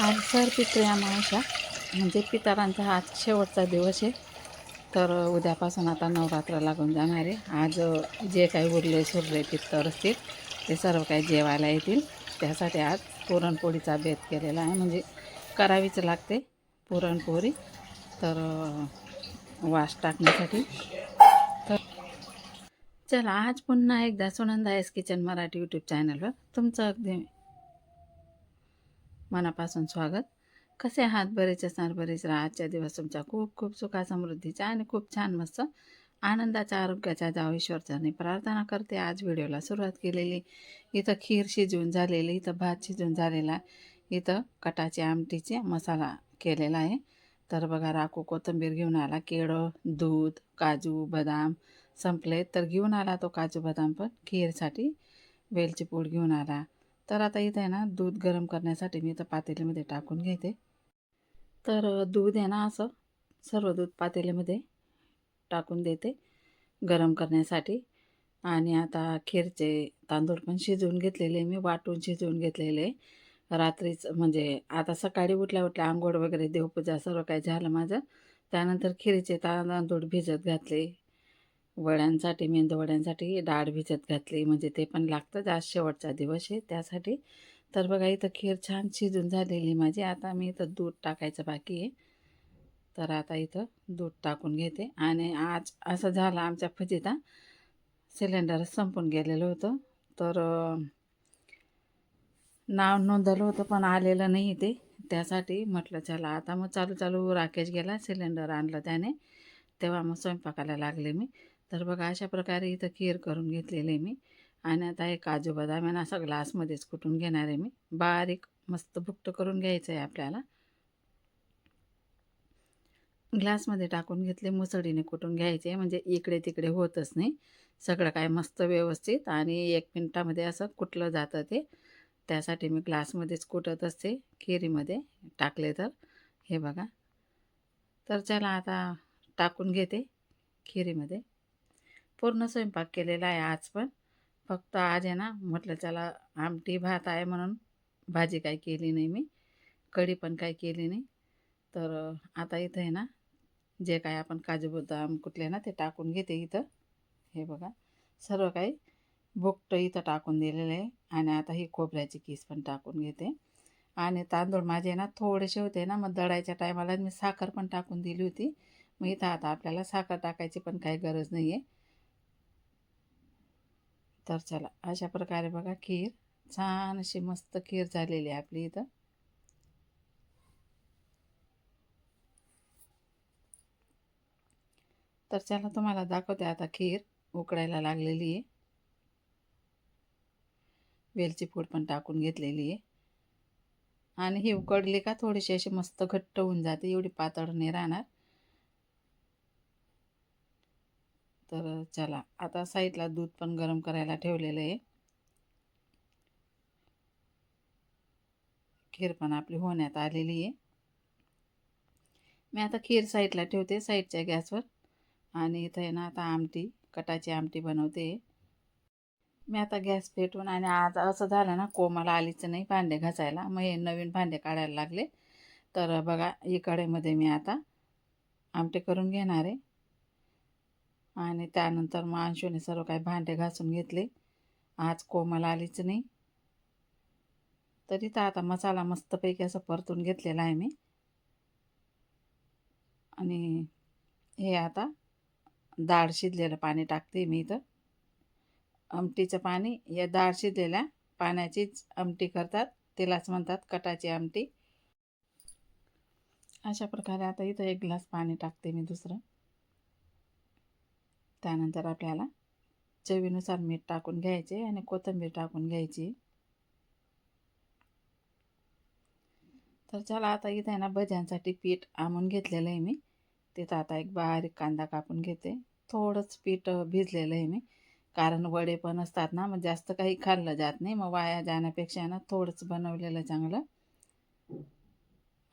आज सर पित्रे अमावस्या म्हणजे पितरांचा हा आज शेवटचा दिवस आहे. तर उद्यापासून आता नवरात्र लागून जाणार आहे. आज जे काही उरले सुरले पित्तर असतील ते सर्व काही जेवायला येतील. त्यासाठी आज पुरणपोळीचा बेत केलेला आहे. म्हणजे करावीच लागते पुरणपोळी. तर वास टाकण्यासाठी. तर चला आज पुन्हा एकदा Sunanda S kitchen Marathi YouTube चॅनलवर तुमचं अगदी मनापासून स्वागत. कसे आहात? बरेच असणार बरेच राहा. आजच्या दिवस तुमच्या खूप खूप सुखासमृद्धीचा आणि खूप छान मस्त आनंदाच्या आरोग्याच्या जाव ईश्वरचरणी प्रार्थना करते. आज व्हिडिओला सुरुवात केलेली. इथं खीर शिजवून झालेली इथं भात शिजवून झालेला इथं कटाची आमटीचे मसाला केलेला आहे. तर बघा राकू कोथिंबीर घेऊन आला. केळं दूध काजू बदाम संपले तर घेऊन आला तो काजू बदाम पण. खीरसाठी वेलची पूड घेऊन आला. तर आता इथं आहे ना दूध गरम करण्यासाठी मी इथं पातेलीमध्ये टाकून घेते. तर दूध आहे ना असं सर्व दूध पातेलीमध्ये टाकून देते गरम करण्यासाठी. आणि आता खीरचे तांदूळ पण शिजवून घेतलेले मी वाटून शिजवून घेतलेले रात्रीच म्हणजे आता सकाळी उठल्या उठल्या आंघोळ वगैरे देवपूजा सर्व काही झालं माझं. त्यानंतर खिरीचे तांदूळ भिजत घातले. वड्यांसाठी मेंदूवड्यांसाठी डाळ भिजत घातली. म्हणजे ते पण लागतं आज शेवटचा दिवस आहे त्यासाठी. तर बघा इथं खीर छान शिजून झालेली माझी. आता मी इथं दूध टाकायचं बाकी आहे. तर आता इथं दूध टाकून घेते. आणि आज असं झालं आमच्या फजिता सिलेंडर संपून गेलेलं होतं. तर नाव नोंदवलं होतं पण आलेलं नाही ते. त्यासाठी म्हटलं चला आता मग चालू चालू राकेश गेला सिलेंडर आणलं त्याने. तेव्हा मग स्वयंपाकाला लागले मी. तर बघा अशा प्रकारे इथं खीर करून घेतलेले मी. आणि आता हे काजू बदाम आहे असं ग्लासमध्येच कुटून घेणार आहे मी. बारीक मस्त भुकटं करून घ्यायचं आहे आपल्याला. ग्लासमध्ये टाकून घेतले मुसळीने कुटून घ्यायचे म्हणजे इकडे तिकडे होतच नाही. सगळं काय मस्त व्यवस्थित आणि एक मिनटामध्ये असं कुटलं जातं ते. त्यासाठी मी ग्लासमध्येच कुटत असते खिरीमध्ये टाकले तर. हे बघा. तर चला आता टाकून घेते खिरीमध्ये. पूर्ण स्वयंपाक केलेला आहे आज पण. फक्त आज आहे ना म्हटलं चला आमटी भात आहे म्हणून भाजी काही केली नाही मी. कढी पण काही केली नाही. तर आता इथं आहे ना जे काय आपण काजू बदाम कुठले ना ते टाकून घेते इथं. हे बघा सर्व काही भोगटं इथं टाकून दिलेलं आहे. आणि आता ही खोबऱ्याची किस पण टाकून घेते. आणि तांदूळ माझे ना थोडेसे होते ना मग दळायच्या टायमाला मी साखर पण टाकून दिली होती. मग इथं आता आपल्याला साखर टाकायची पण काही गरज नाही आहे तर चला अशा प्रकारे बघा खीर. छान अशी मस्त खीर झालेली आहे आपली इथं. तर चला तुम्हाला दाखवते आता खीर उकडायला लागलेली आहे. वेलची पूड पण टाकून घेतलेली आहे. आणि ही उकडली का थोडीशी अशी मस्त घट्ट होऊन जाते एवढी पातळ नाही राहणार. तर चला आता साईडला दूध पण गरम करायला ठेवलेलं आहे. खीर पण आपली होण्यात आलेली आहे. मी आता खीर साईडला ठेवते साईडच्या गॅसवर. आणि इथं आहे ना आता आमटी कटाची आमटी बनवते. मी आता गॅस पेटवून आणि आज असं झालं ना कोमाला आलीच नाही भांडे घासायला. मग हे नवीन भांडे काढायला लागले. तर बघा इकडेमध्ये मी आता आमटे करून घेणार आहे. आणि त्यानंतर मग अंशूने सर्व काही भांडे घासून घेतले. आज कोमल आलीच नाही. तरी तर आता मसाला मस्तपैकी असं परतून घेतलेला आहे मी. आणि हे आता डाळ शिजलेलं पाणी टाकते मी इथं. आमटीचं पाणी या डाळ शिजलेल्या पाण्याचीच आमटी करतात. तिलाच म्हणतात कटाची आमटी. अशा प्रकारे आता इथं एक ग्लास पाणी टाकते मी दुसरं. त्यानंतर आपल्याला चवीनुसार मीठ टाकून घ्यायचे आणि कोथिंबीर टाकून घ्यायची. तर चला आता इथं आहे ना भज्यांसाठी पीठ आणून घेतलेलं आहे मी. तिथं आता एक बारीक कांदा कापून घेते. थोडंच पीठ भिजलेलं आहे मी. कारण वडे पण असतात ना मग जास्त काही खाल्लं जात नाही. मग वाया जाण्यापेक्षा ना थोडंच बनवलेलं चांगलं.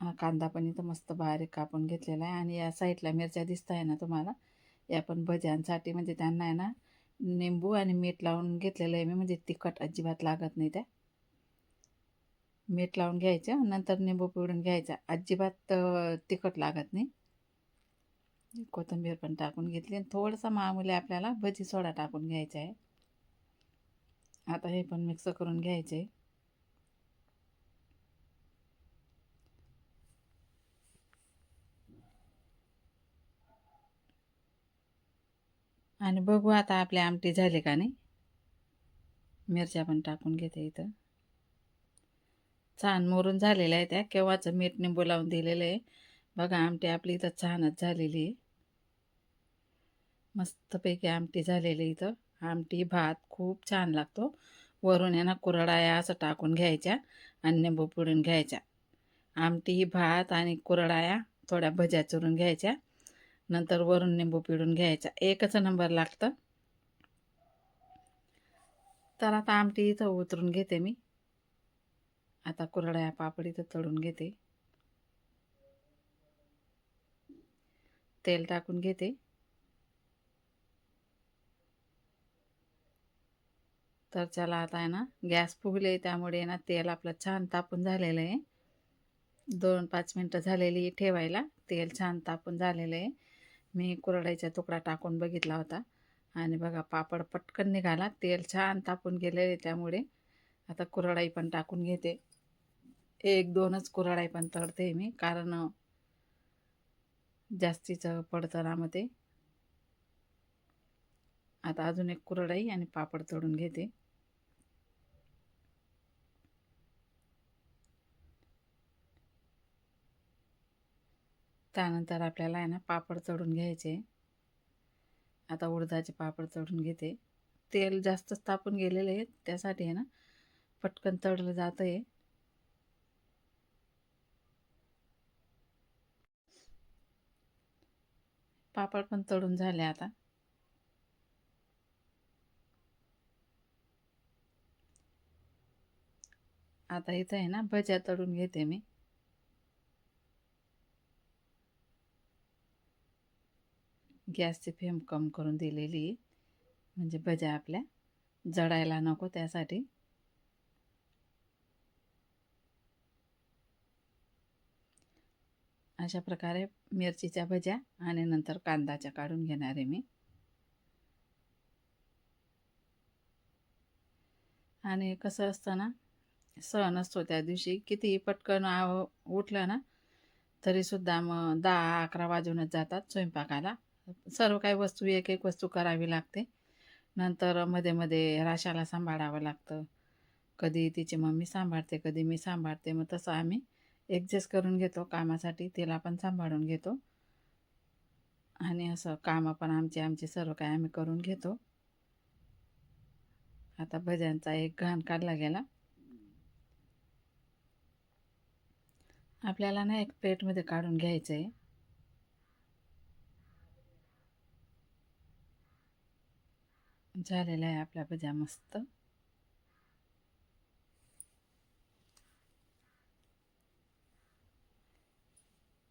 हा कांदा पण इथं मस्त बारीक कापून घेतलेला आहे. आणि या साईडला मिरच्या दिसत आहे ना तुम्हाला? या पण भज्यांसाठी म्हणजे त्यांना आहे ना निंबू आणि मीठ लावून घेतलेलं आहे मी म्हणजे तिखट अजिबात लागत नाही त्या. मीठ लावून घ्यायचं नंतर निंबू पिळून घ्यायचा. अजिबात तिखट लागत नाही. कोथिंबीर पण टाकून घेतली. आणि थोडंसं मामूली आपल्याला भजी सोडा टाकून घ्यायचा आहे. आता हे पण मिक्स करून घ्यायचे. आणि बघू आता आपले आमटी झाले का नाही. मिरच्या पण टाकून घेते इथं. छान मोरून झालेल्या आहे त्या. केव्हाचं मीठ निंबू लावून दिलेलं आहे. बघा आमटी आपली इथं छानच झालेली आहे. मस्तपैकी आमटी झालेली इथं. आमटी भात खूप छान लागतो. वरून आहे ना कुरडाया असं टाकून घ्यायच्या आणि निंबू पुडून घ्यायच्या. आमटी भात आणि कुरडाया थोड्या भज्या चुरून घ्यायच्या. नंतर वरून निंबू पिळून घ्यायचा. एकच नंबर लागतं. तर आता आमटी इथं उतरून घेते मी. आता कुरड्या पापड इथं तळून घेते. तेल टाकून घेते. तर चला आता आहे ना गॅस फुगले त्यामुळे ना तेल आपलं छान तापून झालेलं आहे. दोन पाच मिनटं झालेली ठेवायला. तेल छान तापून झालेलं आहे. मी कुरडाईचा तुकडा टाकून बघितला होता. आणि बघा पापड पटकन निघाला. तेल छान तापून गेलेले त्यामुळे. आता कुरडाई पण टाकून घेते. एक दोनच कुरडाई पण तळते मी कारण जास्तीचं पडतं ना मग आता अजून एक कुरडाई आणि पापड तळून घेते. त्यानंतर आपल्याला आहे ना पापड चढून घ्यायचे. आता उडदाचे पापड चढून घेते. तेल जास्तच तापून गेलेले आहे. त्यासाठी आहे ना पटकन तळलं जातं आहे पापड पण तळून झाले आता. आता इथं आहे ना भज्या तळून घेते मी. गॅसची फेम कम करून दिलेली म्हणजे भज्या आपल्या जडायला नको त्यासाठी. अशा प्रकारे मिरचीच्या भज्या आणि नंतर कांदाच्या काढून घेणार आहे मी. आणि कसं असतं ना सण असतो त्या दिवशी किती पटकन आव उठलं ना तरीसुद्धा मग दहा अकरा वाजूनच जातात स्वयंपाकाला. सर्व काही वस्तू एक एक वस्तू करावी लागते. नंतर मध्ये मध्ये राशाला सांभाळावं लागतं. कधी तिची मम्मी सांभाळते कधी मी सांभाळते. मग तसं आम्ही ॲडजस्ट करून घेतो कामासाठी तिला पण सांभाळून घेतो. आणि असं कामं पण आमचे आमचे सर्व काही आम्ही करून घेतो. आता भजनचा एक घाण काढला गेला. आपल्याला ना एक प्लेटमध्ये काढून घ्यायचं आहे झालेला आहे आपल्या भज्या मस्त.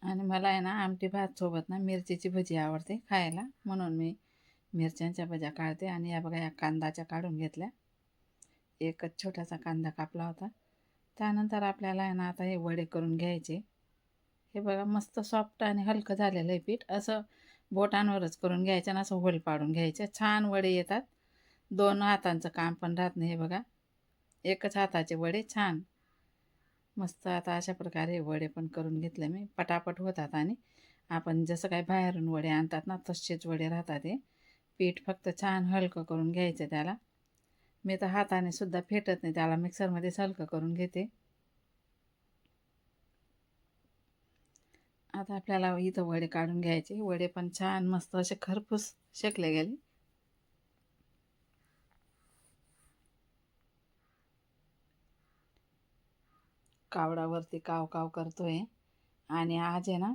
आणि मला आहे ना आमटी भात सोबत ना मिरचीची भजी आवडते खायला. म्हणून मी मिरच्यांच्या भज्या काढते आणि या बघा या कांदाच्या काढून घेतल्या. एकच छोटासा कांदा कापला होता. त्यानंतर आपल्याला आहे ना आता हे वडे करून घ्यायचे. हे बघा मस्त सॉफ्ट आणि हलकं झालेलं आहे पीठ. असं बोटांवरच करून घ्यायचं आणि असं होल पाडून घ्यायचं. छान वडे येतात. दोन हातांचं काम पण राहत नाही हे बघा. एकच हाताचे वडे छान. मस्त आता अशा प्रकारे वडे पण करून घेतले मी. पटापट होतात आणि आपण जसं काय बाहेरून वडे आणतात ना तसेच वडे राहतात हे. पीठ फक्त छान हलकं करून घ्यायचं त्याला. मी तर हाताने सुद्धा फेटत नाही त्याला मिक्सरमध्येच हलकं करून घेते. आता आपल्याला इथं वडे काढून घ्यायचे. वडे पण छान मस्त असे खरपूस शेकले गेले. कावडावरती काव काव करतोय. आणि आज आहे ना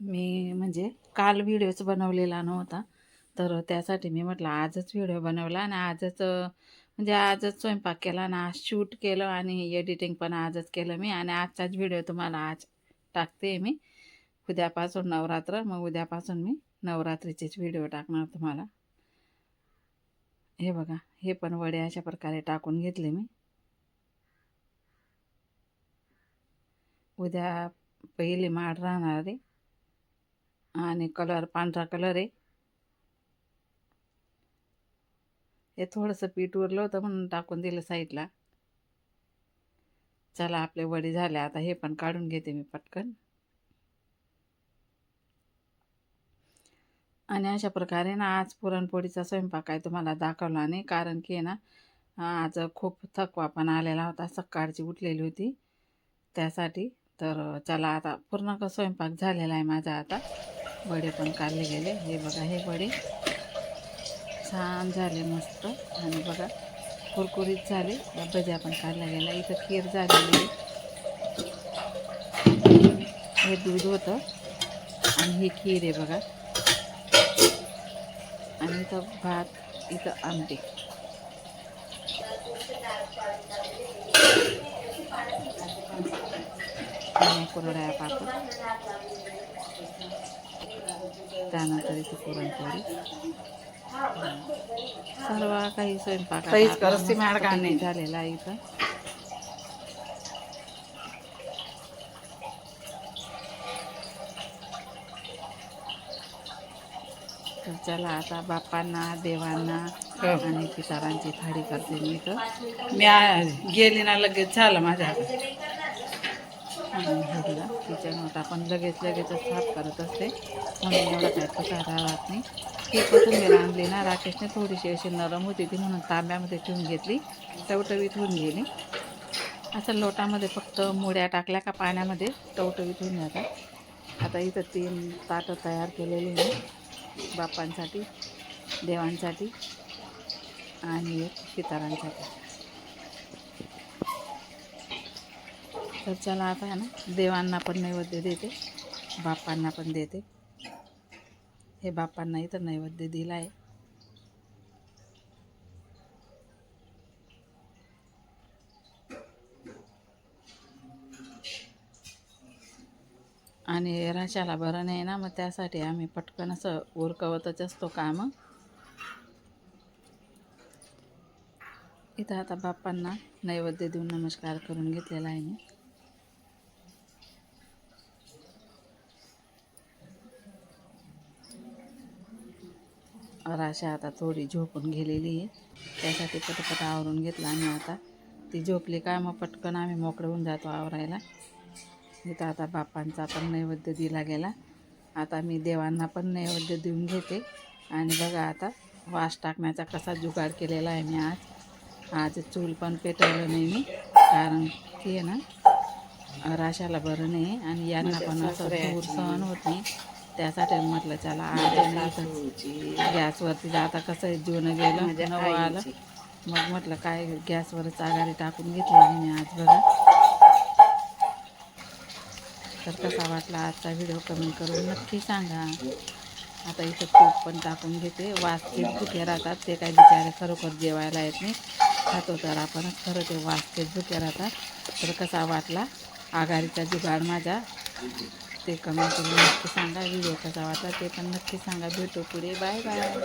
मी म्हणजे काल व्हिडिओच बनवलेला नव्हता. तर त्यासाठी मी म्हटलं आजच व्हिडिओ बनवला आणि आजच म्हणजे आजच स्वयंपाक केला आणि आज शूट केलं आणि एडिटिंग पण आजच केलं मी. आणि आजचाच व्हिडिओ तुम्हाला आज टाकते मी. उद्यापासून नवरात्र मग उद्यापासून मी नवरात्रीचेच व्हिडिओ टाकणार तुम्हाला. हे बघा हे पण वडे अशा प्रकारे टाकून घेतले मी. उद्या पहिली माड राहणार आहे. आणि कलर पांढरा कलर आहे. हे थोडंसं पीठ उरलं होतं म्हणून टाकून दिलं साईडला. चला आपले वडी झाले. आता हे पण काढून घेते मी पटकन. आणि अशा प्रकारे ना आज पुरणपोळीचा स्वयंपाक आहे तुम्हाला दाखवला नाही कारण की आहे ना आज खूप थकवा पण आलेला होता. सकाळची उठलेली होती. त्यासाठी तर चला आता पूर्ण का स्वयंपाक झालेला आहे माझा आता. वडे पण काढले गेले. हे बघा हे वडे छान झाले मस्त. आणि बघा कुरकुरीत झाले. या भज्या पण काढल्या गेल्या. इथं खीर झालेली आहे. हे दूध होतं. आणि ही खीर आहे बघा. आणि इथं भात इथं आमटी. you. कुरड्या पापड त्यानंतर इथे पुरणपोळी. सर्व काही स्वयंपाक झालेला आहे इथं. तर चला आता बाप्पांना देवांना हो. आणि पितारांची थाळी करते मी इथं. मी गेली ना लगेच झालं माझ्या. आणि हेला किचन होता. लगेच लगेचच साफ करत असते. म्हणून एवढा काय पसारा राहत नाही. ती कोथिंबीर आणली ना राकेशने थोडीशी अशी नरम होती ती म्हणून तांब्यामध्ये ठेवून घेतली. टवटवीत होऊन गेली. असं लोटामध्ये फक्त मुड्या टाकल्या का पाण्यामध्ये टवटवीत होऊन जातात आता. इथं तीन ताटं तयार केलेली आहे. बाप्पांसाठी देवांसाठी आणि एक पितारांसाठी. तर चला आता आहे ना देवांना पण नैवेद्य देते बाप्पांना पण देते. हे बाप्पांना इथं नैवेद्य दिला आहे. आणि राशाला बरं नाही ना मग त्यासाठी आम्ही पटकन असं उरकवतच असतो काम. इथं आता बाप्पांना नैवेद्य देऊन नमस्कार करून घेतलेला आहे मी. राशा आता थोडी झोपून गेलेली आहे. त्यासाठी पटपट आवरून घेतलं आम्ही आता. ती झोपली काय मग पटकन आम्ही मोकळे होऊन जातो आवरायला. इथं आता बाप्पांचा पण नैवेद्य दिला गेला. आता मी देवांना पण नैवेद्य देऊन घेते. आणि बघा आता वास टाकण्याचा कसा जुगाड केलेला आहे मी आज. आज चूल पण पेटवलं नाही मी कारण की आहे ना राशाला बरं नाही. आणि यांना पण असं सहन होत नाही. त्यासाठी म्हटलं चला आज गॅसवरती आता कसं जुनं गेलं नवं आलं. मग म्हटलं काय गॅसवरच आघाडी टाकून घेतली मी आज बघा तर कसा वाटला आजचा व्हिडिओ कमेंट करून नक्की सांगा. आता इथं तूप पण टाकून घेते. वासकेच भुके राहतात ते काही बिचारे खरोखर जेवायला येत नाही खातो तर आपणच खरं ते वासकेच भुके राहतात. तर कसा वाटला? आघाडीचा जुगाड माझा ते कमेंट करून नक्की सांगा व्हिडिओ कसा वाटला ते पण नक्की सांगा. भेटू पुढे. Bye bye.